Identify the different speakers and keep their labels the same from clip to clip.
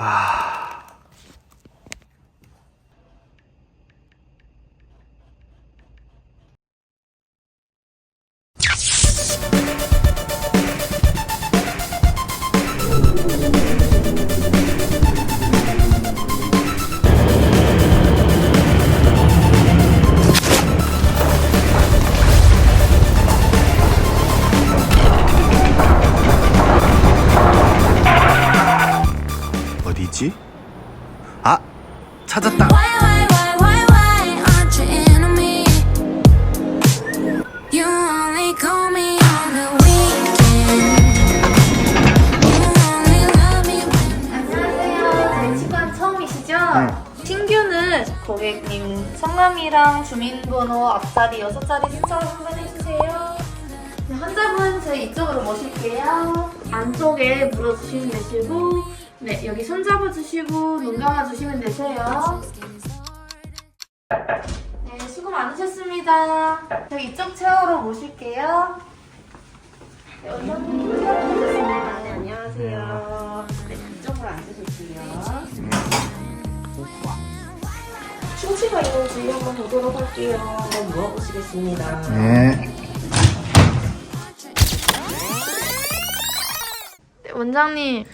Speaker 1: 어
Speaker 2: weekend. You only love me when
Speaker 3: 안녕하세요. 저희 직관 처음이시죠? 신규는 고객님 성함이랑 주민번호 앞자리 6자리 신청 한번 해주세요. 네, 환자분 저희 이쪽으로 모실게요. 안쪽에 물어 주시면 되시고 네 여기 손 잡아주시고 눈 감아주시면 되세요. 네 수고 많으셨습니다. 저희 이쪽 체어로 모실게요. 네, 원장님 체어. 네, 안녕하세요. 네, 이쪽으로 앉으실게요. 충치가 있는지 한번 보도록 할게요. 한번 물어보시겠습니다.
Speaker 1: 네.
Speaker 3: 원장님,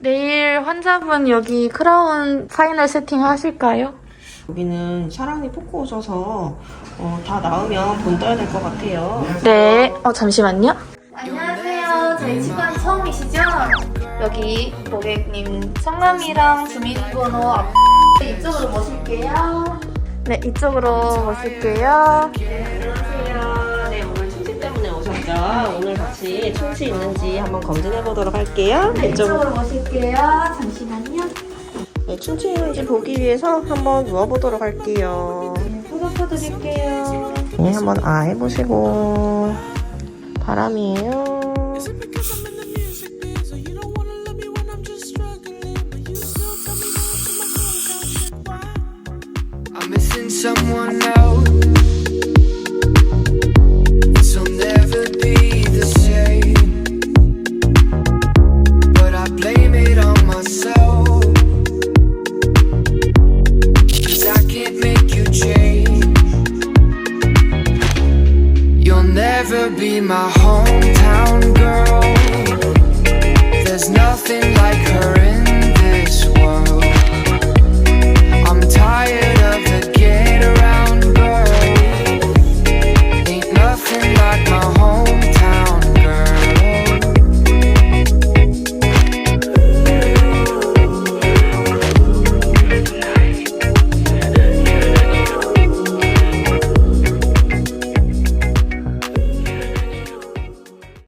Speaker 3: 내일 환자분 여기 크라운 파이널 세팅 하실까요?
Speaker 4: 여기는 샤랑이 폭고 오셔서 어, 다 나으면 본 떠야 될 것 같아요.
Speaker 3: 네. 어, 잠시만요. 안녕하세요. 저희 직관 처음이시죠? 여기 고객님 성함이랑 주민번호 앞 이쪽으로 모실게요. 네, 이쪽으로 모실게요.
Speaker 4: 안녕하세요. 같이 충치 있는지 한번 검진해 보도록 할게요.
Speaker 3: 네,
Speaker 4: 이쪽
Speaker 3: 이쪽으로 모실게요. 잠시만요.
Speaker 4: 네, 충치 있는지 보기 위해서 한번 누워 보도록 할게요.
Speaker 3: 네, 소독해 드릴게요.
Speaker 4: 네, 한번 아 해보시고 바람이에요.
Speaker 5: Someone now. ever be my hometown girl.